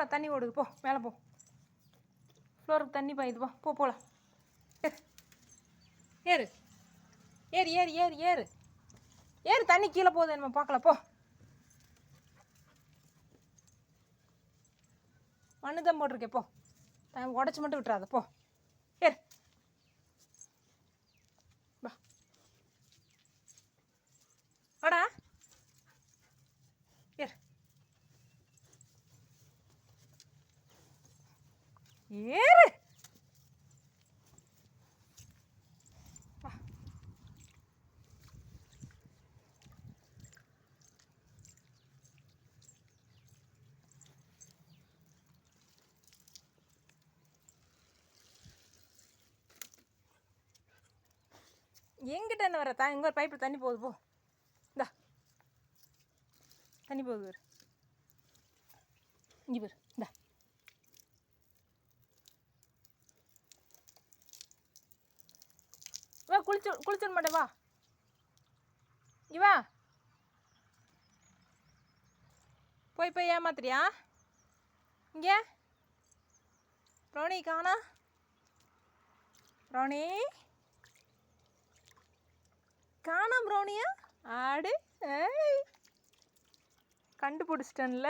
போடா தண்ணி ஓடுது. போ மேலே போ. ஃப்ளோருக்கு தண்ணி பாயுது. போ போ போகலாம் ஏறு. ஏறு. ஏறு ஏறு ஏறு ஏறு. தண்ணி கீழே போகுது நம்ம பார்க்கல. போ. மண்ணு தான் போட்டிருக்கே போ. உடச்சி மட்டும் விட்டுறாத போ. ஏறு வா வாடா ஏறு ஏறு. எங்கிட்ட என்ன வர தான் இங்கே ஒரு பைப்பில் தண்ணி போகுது போ. இந்தா. தண்ணி போகுது பாரு இங்கே பேர் இந்தா. குளிச்சு குளிச்சிட மாட்டே வா. இவா போய் போய் ஏமாத்துறியா? இங்கே. ரோனி காணா. ரோனி. காணாம் ப்ரௌனியா ஆடு. ஏய். கண்டுபிடிச்சிட்டேன்ல.